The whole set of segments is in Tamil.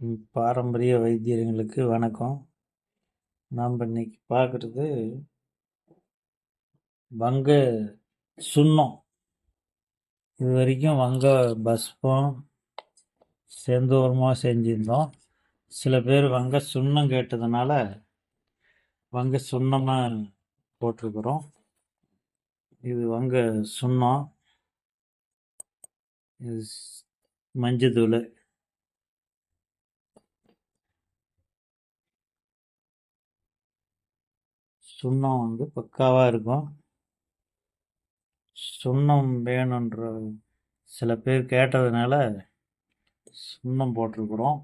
பாரம்பரிய வைத்தியர்களுக்கு வணக்கம். நாம் இன்னைக்கு பார்க்குறது வங்க சுண்ணம். இது வரைக்கும் வங்க பஸ்பம் செந்தூரமாக செஞ்சுருந்தோம். சில பேர் வங்க சுண்ணம் கேட்டதுனால வங்க சுண்ணமாக போட்டிருக்கிறோம். இது வங்க சுண்ணம். இது மஞ்சத்தூள் சுண்ணம் வந்து பக்காவாக இருக்கும். சுண்ணம் வேணுன்ற சில பேர் கேட்டதுனால சுண்ணம் போட்டிருக்குறோம்.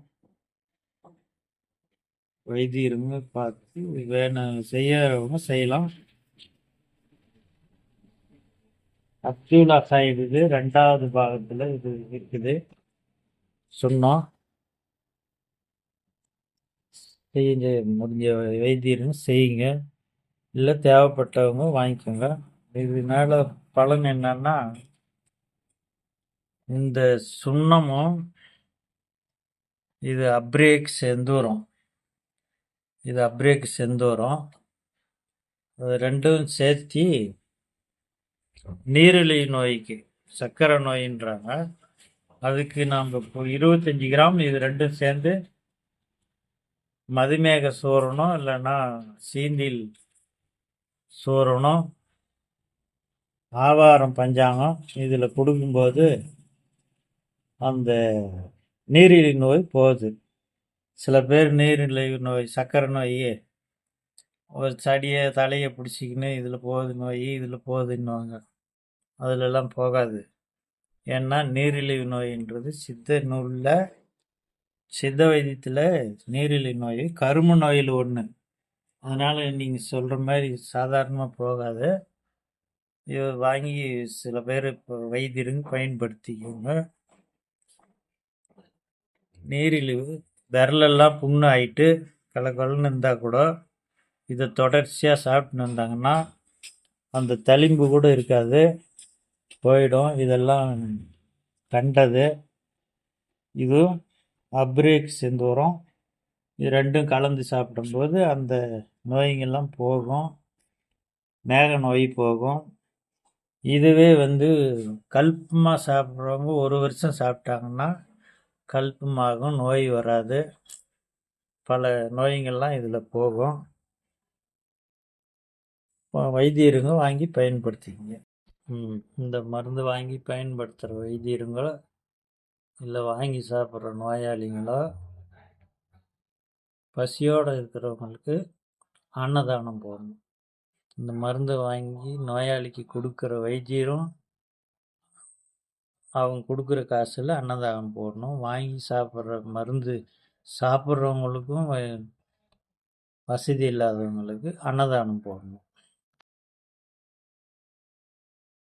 வைத்தியருங்க பார்த்து வேணும் செய்யறவங்க செய்யலாம். அப்துல்லா சாஹிப் இது ரெண்டாவது பாகத்தில் இது இருக்குது. சுண்ணம். செய்ய முடிஞ்ச வைத்தியருங்க செய்யுங்க. இல்லை தேவைப்பட்டவங்க வாங்கிக்கோங்க. இதனால பலன் என்னன்னா இந்த சுண்ணமும் இது அப்ரேக் செந்தூரம். இது அப்ரேக் செந்தூரம். அது ரெண்டும் சேர்த்தி நீரிழி நோய்க்கு சர்க்கரை நோயின்றாங்க. அதுக்கு நாம் இப்போ இருபத்தஞ்சி கிராம் இது ரெண்டும் சேர்ந்து மதுமேக சோறணும் இல்லைன்னா சீந்தில் சூரணம் ஆவாரம் பஞ்சாங்கம் இதில் கொடுக்கும்போது அந்த நீரிழிவு நோய் போகுது. சில பேர் நீரிழிவு நோய் சர்க்கரை நோய் ஒரு செடியை தலையை பிடிச்சிக்கின்னு இதில் போகுது நோய் இதில் போகுதுன்னுவாங்க. அதிலெல்லாம் போகாது. ஏன்னா நீரிழிவு நோயின்றது சித்த நூலில் சித்த வைத்தியத்தில் நீரிழிவு நோய் கரும நோயில் ஒன்று அதனால் நீங்கள் சொல்கிற மாதிரி சாதாரணமாக போகாது. இதை வாங்கி சில பேர் இப்போ வைத்தியருங்க பயன்படுத்திக்கோங்க. நீரிழிவு விரலெல்லாம் புண்ணு ஆகிட்டு கலக்கலன்னு இருந்தால் கூட இதை தொடர்ச்சியாக சாப்பிட்டுன்னு இருந்தாங்கன்னா அந்த தளிம்பு கூட இருக்காது. போயிடும். இதெல்லாம் கண்டது. இதுவும் அப்ரேக் செந்தூரம். இது ரெண்டும் கலந்து சாப்பிடும்போது அந்த நோய்கள்லாம் போகும். மேக நோய் போகும். இதுவே வந்து கல்பமாக சாப்பிட்றவங்க ஒரு வருஷம் சாப்பிட்டாங்கன்னா கல்பமாகும் நோய் வராது. பல நோய்கள்லாம் இதில் போகும். வைத்தியருங்க வாங்கி பயன்படுத்திக்கங்க. இந்த மருந்து வாங்கி பயன்படுத்துகிற வைத்தியருங்களோ இல்லை வாங்கி சாப்பிட்ற நோயாளிங்களோ பசியோடு இருக்கிறவங்களுக்கு அன்னதானம் போடணும். இந்த மருந்தை வாங்கி நோயாளிக்கு கொடுக்குற வைத்தியரும் அவங்க கொடுக்குற காசில் அன்னதானம் போடணும். வாங்கி சாப்பிட்ற மருந்து சாப்பிட்றவங்களுக்கும் வசதி இல்லாதவங்களுக்கு அன்னதானம் போடணும்.